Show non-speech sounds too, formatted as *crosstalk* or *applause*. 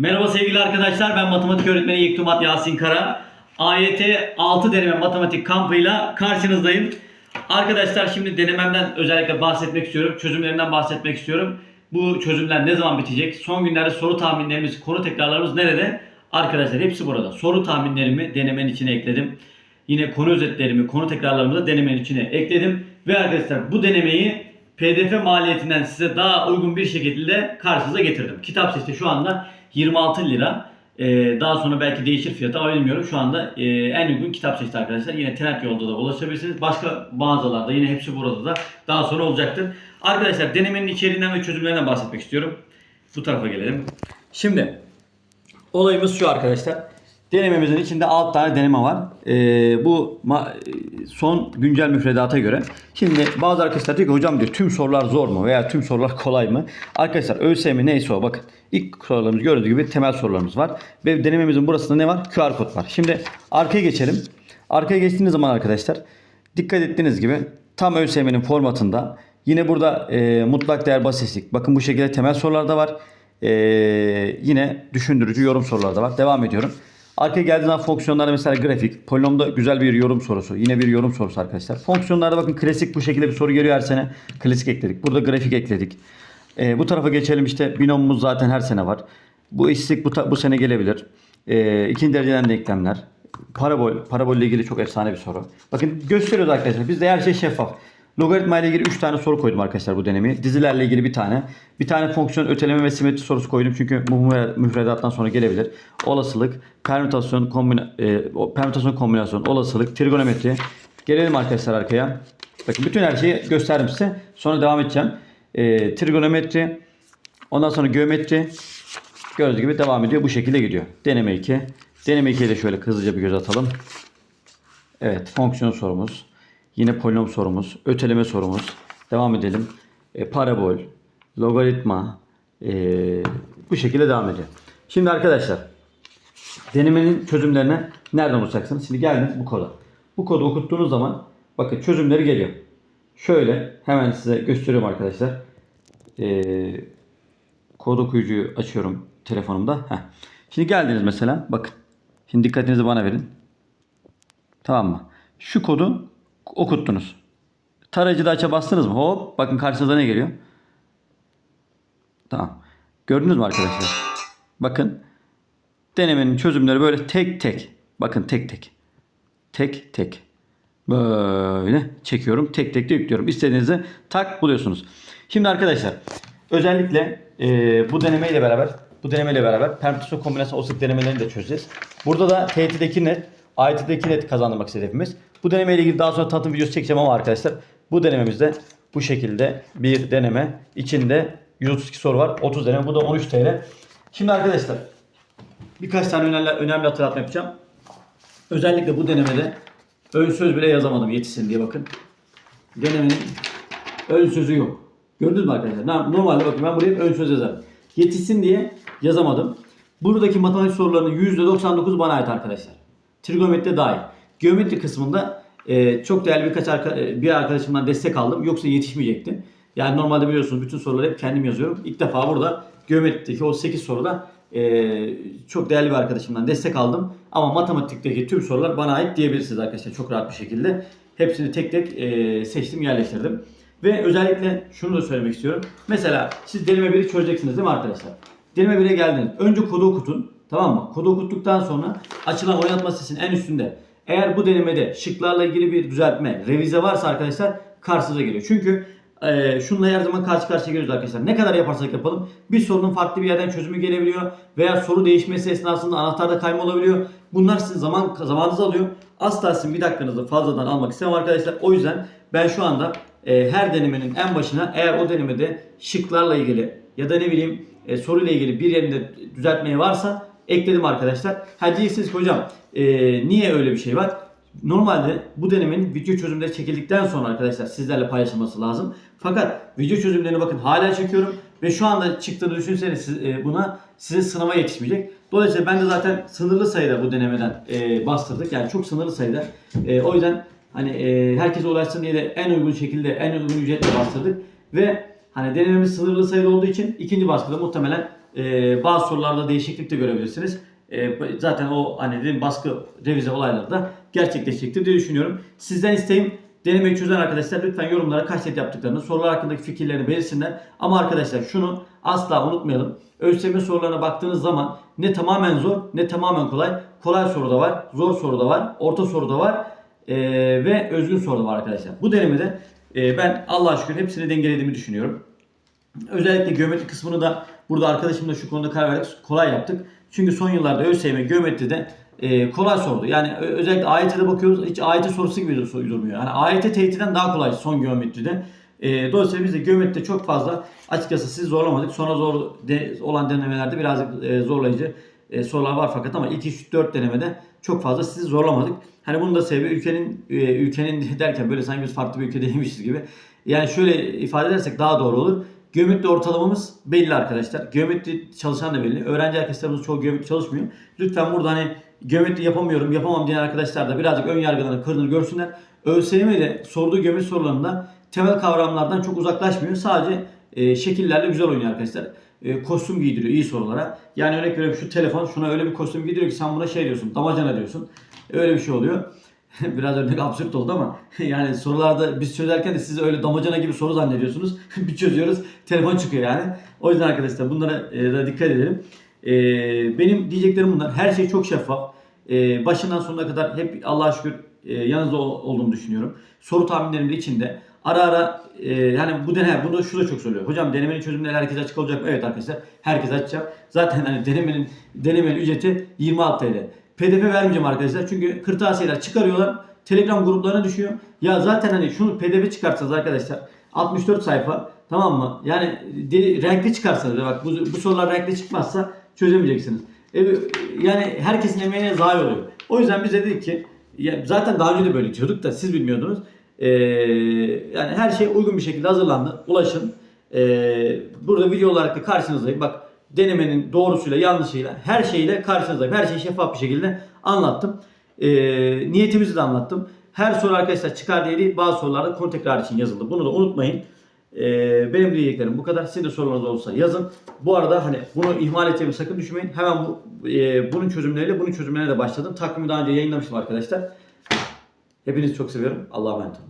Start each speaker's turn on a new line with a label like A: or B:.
A: Merhaba sevgili arkadaşlar. Ben matematik öğretmeni Yektumat Yasin Kara. AYT 6 deneme matematik kampıyla karşınızdayım. Arkadaşlar şimdi denememden özellikle bahsetmek istiyorum. Çözümlerinden bahsetmek istiyorum. Bu çözümler ne zaman bitecek? Son günlerde soru tahminlerimiz, konu tekrarlarımız nerede? Arkadaşlar hepsi burada. Soru tahminlerimi denemenin içine ekledim. Yine konu özetlerimi, konu tekrarlarımı da denemenin içine ekledim. Ve arkadaşlar bu denemeyi PDF maliyetinden size daha uygun bir şekilde karşınıza getirdim. Kitap sesi şu anda 26 lira. Ee, daha sonra belki değişir fiyatı ama bilmiyorum. Şu anda e, en uygun kitap seçti arkadaşlar. Yine Tenet yolda da ulaşabilirsiniz. Başka mağazalarda yine hepsi burada da daha sonra olacaktır. Arkadaşlar denemenin içeriğinden ve çözümlerinden bahsetmek istiyorum. Bu tarafa gelelim. Şimdi Olayımız şu arkadaşlar. Denememizin içinde 6 tane deneme var. Ee, bu son güncel müfredata göre. Şimdi bazı arkadaşlar diyor ki hocam diyor tüm sorular zor mu veya tüm sorular kolay mı? Arkadaşlar ÖSYM neyse o bakın. İlk sorularımız gördüğünüz gibi temel sorularımız var. Ve denememizin burasında ne var? QR kod var. Şimdi arkaya geçelim. Arkaya geçtiğiniz zaman arkadaşlar dikkat ettiğiniz gibi tam ÖSYM'nin formatında yine burada e, mutlak değer basitlik. Bakın bu şekilde temel sorular da var. Ee, yine düşündürücü yorum soruları da var. Devam ediyorum. Arkaya geldiği zaman fonksiyonlarda mesela grafik. Polinomda güzel bir yorum sorusu. Yine bir yorum sorusu arkadaşlar. Fonksiyonlarda bakın klasik bu şekilde bir soru geliyor her sene. Klasik ekledik. Burada grafik ekledik. Ee, bu tarafa geçelim işte binomumuz zaten her sene var. Bu işsizlik bu, bu sene gelebilir. Ee, ikinci dereceden denklemler. Parabol. Parabol ile ilgili çok efsane bir soru. Bakın gösteriyoruz arkadaşlar. Bizde her şey şeffaf. Logaritma ile ilgili 3 tane soru koydum arkadaşlar bu denemeyi. Dizilerle ilgili bir tane. Bir tane fonksiyon öteleme ve simetri sorusu koydum çünkü müfredattan sonra gelebilir. Olasılık, permütasyon, kombina, e, permütasyon kombinasyon, olasılık, trigonometri. Gelelim arkadaşlar arkaya. Bakın bütün her şeyi gösterdim size. Sonra devam edeceğim. E, trigonometri, ondan sonra geometri. Gördüğünüz gibi devam ediyor. Bu şekilde gidiyor. Deneme 2. Deneme 2'ye de şöyle hızlıca bir göz atalım. Evet, fonksiyon sorumuz. Yine polinom sorumuz, öteleme sorumuz. Devam edelim. E, parabol, logaritma e, bu şekilde devam ediyor. Şimdi arkadaşlar denemenin çözümlerine nereden olacaksınız? Şimdi geldiniz bu koda. Bu kodu okuttuğunuz zaman bakın çözümleri geliyor. Şöyle hemen size gösteriyorum arkadaşlar. E, kod okuyucuyu açıyorum telefonumda. Heh. Şimdi geldiniz mesela bakın. Şimdi dikkatinizi bana verin. Tamam mı? Şu kodu okuttunuz. Tarayıcıda aça bastınız mı? Hop bakın karşınıza ne geliyor? Tamam. Gördünüz mü arkadaşlar? Bakın denemenin çözümleri böyle tek tek. Bakın tek tek. Tek tek. Böyle çekiyorum. Tek tek de yüklüyorum. İstediğinizi tak buluyorsunuz. Şimdi arkadaşlar özellikle e, bu denemeyle beraber bu denemeyle beraber permütasyon kombinasyon olasılık denemelerini de çözeceğiz. Burada da TYT'deki net, AYT'deki net kazandırmak istedi hepimiz. Bu denemeyle ilgili daha sonra tanıtım videosu çekeceğim ama arkadaşlar bu denememizde bu şekilde bir deneme içinde 132 soru var. 30 deneme. Bu da 13 TL. Şimdi arkadaşlar birkaç tane önemli, önemli hatırlatma yapacağım. Özellikle bu denemede ön söz bile yazamadım yetişsin diye bakın. Denemenin ön sözü yok. Gördünüz mü arkadaşlar? Normalde bakın ben buraya ön söz yazarım. Yetişsin diye yazamadım. Buradaki matematik sorularının %99 bana ait arkadaşlar. Trigonometri dahil. Geometri kısmında e, çok değerli birkaç arka, e, bir arkadaşımdan destek aldım. Yoksa yetişmeyecekti. Yani normalde biliyorsunuz bütün soruları hep kendim yazıyorum. İlk defa burada geometrideki o 8 soruda e, çok değerli bir arkadaşımdan destek aldım. Ama matematikteki tüm sorular bana ait diyebilirsiniz arkadaşlar çok rahat bir şekilde. Hepsini tek tek e, seçtim, yerleştirdim. Ve özellikle şunu da söylemek istiyorum. Mesela siz deneme 1'i çözeceksiniz değil mi arkadaşlar? Deneme 1'e geldiniz. Önce kodu okutun. Tamam mı? Kodu okuttuktan sonra açılan oynatma sesinin en üstünde. Eğer bu denemede şıklarla ilgili bir düzeltme, revize varsa arkadaşlar karşınıza geliyor. Çünkü e, şununla her zaman karşı karşıya geliyoruz arkadaşlar. Ne kadar yaparsak yapalım bir sorunun farklı bir yerden çözümü gelebiliyor veya soru değişmesi esnasında anahtarda kayma olabiliyor. Bunlar sizin zaman zamanınızı alıyor. Asla sizin bir dakikanızı fazladan almak istemem arkadaşlar. O yüzden ben şu anda e, her denemenin en başına eğer o denemede şıklarla ilgili ya da ne bileyim e, soruyla ilgili bir yerinde düzeltmeye varsa ekledim arkadaşlar. Ha diyeceksiniz ki hocam e, niye öyle bir şey var? Normalde bu denemenin video çözümleri çekildikten sonra arkadaşlar sizlerle paylaşılması lazım. Fakat video çözümlerini bakın hala çekiyorum ve şu anda çıktığını düşünseniz siz, e, buna sizin sınava yetişmeyecek. Dolayısıyla ben de zaten sınırlı sayıda bu denemeden e, bastırdık. Yani çok sınırlı sayıda. E, o yüzden hani e, herkese ulaşsın diye de en uygun şekilde en uygun ücretle bastırdık ve Hani denememiz sınırlı sayıda olduğu için ikinci baskıda muhtemelen e, bazı sorularda değişiklik de görebilirsiniz. E, zaten o hani dedim baskı revize olayları da gerçekleşecektir diye düşünüyorum. Sizden isteğim denemeyi çözen arkadaşlar lütfen yorumlara kaç set yaptıklarını, sorular hakkındaki fikirlerini belirsinler. Ama arkadaşlar şunu asla unutmayalım. ÖSYM sorularına baktığınız zaman ne tamamen zor ne tamamen kolay. Kolay soru da var, zor soru da var, orta soru da var e, ve özgün soru da var arkadaşlar. Bu denemede e, ben Allah'a şükür hepsini dengelediğimi düşünüyorum. Özellikle geometri kısmını da burada arkadaşımla şu konuda karar verdik. Kolay yaptık. Çünkü son yıllarda ÖSYM geometride e, kolay sordu. Yani özellikle AYT'de bakıyoruz hiç AYT sorusu gibi durmuyor. Yani AYT teyitten daha kolay son geometride. E, dolayısıyla biz de geometride çok fazla açıkçası sizi zorlamadık. Sonra zor de, olan denemelerde birazcık e, zorlayıcı e, sorular var fakat ama ilk 3-4 denemede çok fazla sizi zorlamadık. Hani bunun da sebebi ülkenin e, ülkenin *laughs* derken böyle sanki biz farklı bir ülkedeymişiz gibi. Yani şöyle ifade edersek daha doğru olur. Geometri ortalamamız belli arkadaşlar. Geometri çalışan da belli. Öğrenci arkadaşlarımız çoğu geometri çalışmıyor. Lütfen burada hani geometri yapamıyorum, yapamam diyen arkadaşlar da birazcık ön yargılarını kırdığını görsünler. ÖSYM ile sorduğu geometri sorularında temel kavramlardan çok uzaklaşmıyor. Sadece e, şekillerle güzel oynuyor arkadaşlar. E, kostüm giydiriyor iyi sorulara. Yani örnek veriyorum şu telefon şuna öyle bir kostüm giydiriyor ki sen buna şey diyorsun, damacana diyorsun. Öyle bir şey oluyor. *laughs* Biraz örnek absürt oldu ama *laughs* yani sorularda biz çözerken de siz öyle damacana gibi soru zannediyorsunuz. *laughs* bir çözüyoruz telefon çıkıyor yani. O yüzden arkadaşlar bunlara e, da dikkat edelim. E, benim diyeceklerim bunlar. Her şey çok şeffaf. E, başından sonuna kadar hep Allah'a şükür yanınızda ol- olduğumu düşünüyorum. Soru tahminlerim de içinde. Ara ara e, yani bu deneme bunu şu da çok söylüyor. Hocam denemenin çözümleri herkese açık olacak mı? Evet arkadaşlar herkes açacak. Zaten hani denemenin denemenin ücreti 26 TL. PDF vermeyeceğim arkadaşlar. Çünkü kırtasiyeler çıkarıyorlar. Telegram gruplarına düşüyor. Ya zaten hani şunu PDF çıkartsanız arkadaşlar 64 sayfa tamam mı? Yani de- renkli çıkarsanız bak bu, bu sorular renkli çıkmazsa çözemeyeceksiniz. E, yani herkesin emeğine zayi oluyor. O yüzden biz de dedik ki ya zaten daha önce de böyle diyorduk da siz bilmiyordunuz. Ee, yani her şey uygun bir şekilde hazırlandı. Ulaşın. Ee, burada video olarak da karşınızdayım. Bak denemenin doğrusuyla yanlışıyla her şeyle karşınızdayım. Her şeyi şeffaf bir şekilde anlattım. Ee, niyetimizi de anlattım. Her soru arkadaşlar çıkar diye değil bazı sorularda konu tekrar için yazıldı. Bunu da unutmayın. Ee, benim diyeceklerim bu kadar. Sizin de sorularınız olursa yazın. Bu arada hani bunu ihmal edeceğimi sakın düşünmeyin. Hemen bu e, bunun çözümleriyle bunun çözümlerine de başladım. Takvimi daha önce yayınlamıştım arkadaşlar. Hepinizi çok seviyorum. Allah'a emanet olun.